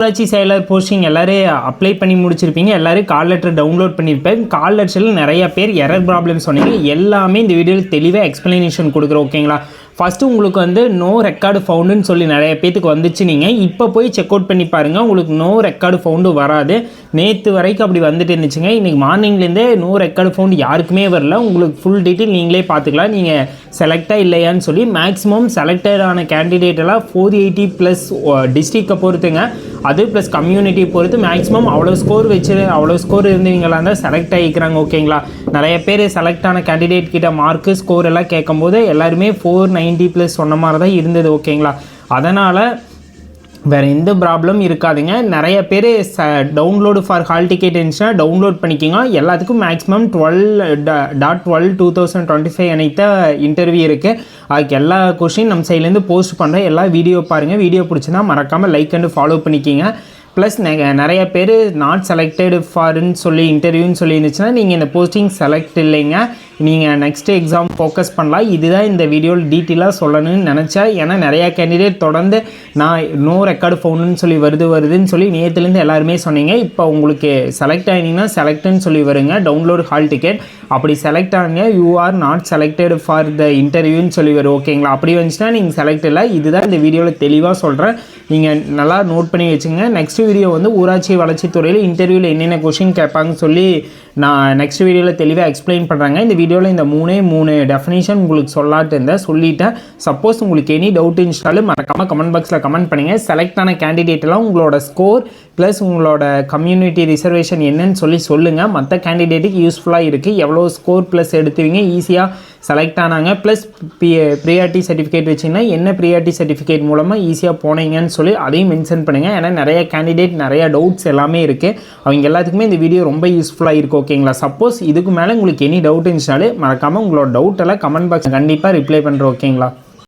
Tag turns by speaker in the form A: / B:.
A: ஊராட்சி செயலர் போஸ்டிங் எல்லாரும் அப்ளை பண்ணி முடிச்சிருப்பீங்க. எல்லாரும் கால் லெட்டர் டவுன்லோட் பண்ணியிருப்பேன் கால் லெட்டரில் நிறைய பேர் எரர் ப்ராப்ளம் சொன்னீங்க. எல்லாமே இந்த வீடியோவில் தெளிவாக எக்ஸ்ப்ளனேஷன் கொடுக்குறோம் ஓகேங்களா ஃபஸ்ட்டு உங்களுக்கு வந்து நோ ரெக்கார்டு ஃபவுண்டுன்னு சொல்லி நிறைய பேத்துக்கு வந்துச்சு நீங்கள் இப்போ போய் செக் அவுட் பண்ணி பாருங்கள் உங்களுக்கு நோ ரெக்கார்டு ஃபவுண்டு வராது. நேற்று வரைக்கும் அப்படி வந்துட்டு இருந்துச்சுங்க. இன்றைக்கி மார்னிங்லேருந்தே நோ ரெக்கார்டு ஃபவுண்டு யாருக்குமே வரல. உங்களுக்கு ஃபுல் டீட்டெயில் நீங்களே பார்த்துக்கலாம். நீங்கள் செலக்டாக இல்லையான்னு சொல்லி மேக்ஸிமம் செலக்டட் ஆன ஃபோர் எயிட்டி ப்ளஸ் டிஸ்ட்ரிக்டை பொறுத்துங்க. அது ப்ளஸ் கம்யூனிட்டி பொறுத்து மேக்ஸிமம் அவ்வளோ ஸ்கோர் வச்சு அவ்வளோ ஸ்கோர் இருந்தீங்களா இருந்தால் செலக்ட் ஆகிக்கிறாங்க ஓகேங்களா நிறைய பேர் செலக்ட் ஆன கேண்டிடேட் கிட்ட மார்க்கு ஸ்கோர் எல்லாம் கேட்கும்போது எல்லாருமே ஃபோர் நைன்ட்டி ப்ளஸ் சொன்ன மாதிரி தான் இருந்தது ஓகேங்களா அதனால் வேறு எந்த ப்ராப்ளம் இருக்காதுங்க. நிறைய பேர் ச டவுன்லோடு ஃபார் ஹால் டிக்கெட் இருந்துச்சுன்னா டவுன்லோட் பண்ணிக்கோங்க. எல்லாத்துக்கும் maximum twelve dot twelve two thousand twenty five அனைத்த interview இருக்குது அதுக்கு எல்லா கொஷின் நம்ம சைட்லேருந்து போஸ்ட் பண்ணுறேன் எல்லா வீடியோ பாருங்கள் வீடியோ பிடிச்சினா மறக்காமல் லைக் அண்டு ஃபாலோ பண்ணிக்கிங்க. ப்ளஸ் நிறைய பேர் நாட் செலக்டட் ஃபார்ன்னு சொல்லி இன்டர்வியூன்னு சொல்லி இருந்துச்சுன்னா நீங்கள் இந்த போஸ்டிங் செலக்ட் இல்லைங்க. நீங்கள் நெக்ஸ்ட் எக்ஸாம் ஃபோக்கஸ் பண்ணலாம். இதுதான் இந்த வீடியோவில் டீட்டெயிலாக சொல்லணும்னு நினச்சேன். ஏன்னா நிறையா கேண்டிடேட் தொடர்ந்து நான் நோ ரெக்கார்டு ஃபோனுன்னு சொல்லி வருது வருதுன்னு சொல்லி நேற்றுலேருந்து எல்லாருமே சொன்னீங்க. இப்போ உங்களுக்கு செலக்ட் ஆகினீங்கன்னா செலக்ட்னு சொல்லி வருங்க. டவுன்லோட் ஹால் டிக்கெட் அப்படி select ஆனீங்க you are not selected for the இன்டர்வியூன்னு சொல்லி வரும். ஓகேங்களா அப்படி வந்துச்சுன்னா நீங்கள் செலக்ட் இல்லை. இதுதான் இந்த வீடியோவில் தெளிவாக சொல்கிறேன் நீங்கள் நல்லா நோட் பண்ணி வச்சுங்க நெக்ஸ்ட் வீடியோ வந்து ஊராட்சி வளர்ச்சித்துறையில் இன்டர்வியூவில் என்னென்ன கொஷின் கேட்பாங்கன்னு சொல்லி நான் நெக்ஸ்ட் வீடியோவில் தெளிவாக எக்ஸ்பிளைன் பண்ணுறாங்க இந்த வீடியோவில் இந்த மூணே மூணு டெஃபினேஷன் உங்களுக்கு சொல்லாட்டு இருந்தேன். சொல்லிட்டேன். சப்போஸ் உங்களுக்கு எனி டவுட் இருந்துச்சாலும் மறக்காமல் கமெண்ட் பாக்ஸில் கமெண்ட் பண்ணுங்கள் செலக்ட் ஆன கேண்டிடேட்டெல்லாம் உங்களோட ஸ்கோர் ப்ளஸ் உங்களோட கம்யூனிட்டி ரிசர்வேஷன் என்னன்னு சொல்லி சொல்லுங்கள் மற்ற கேண்டிடேட்டுக்கு யூஸ்ஃபுல்லாக இருக்குது எவ்வளோ ஸ்கோர் ப்ளஸ் எடுத்துவீங்க? ஈஸியாக செலக்ட் ஆனாங்க. ப்ளஸ் பி ப்ரியாரிட்டி சர்டிஃபிகேட் வச்சிங்கன்னா என்ன ப்ரியாரிட்டி சர்டிஃபிகேட் மூலமாக ஈஸியாக போனீங்கன்னு சொல்லி அதையும் மென்ஷன் பண்ணுங்கள் ஏன்னா நிறைய கேண்டிடேட் நிறைய டவுட்ஸ் எல்லாமே இருக்குது அவங்க எல்லாத்துக்குமே இந்த வீடியோ ரொம்ப யூஸ்ஃபுல்லாக இருக்குது ஓகேங்களா சப்போஸ் இதுக்கு மேலே உங்களுக்கு எனி டவுட் இருந்துச்சுனாலே மறக்காமல் உங்களோட டவுட்டெல்லாம் கமெண்ட் பாக்ஸ் கண்டிப்பாக ரிப்ளை பண்ணுறோம் ஓகேங்களா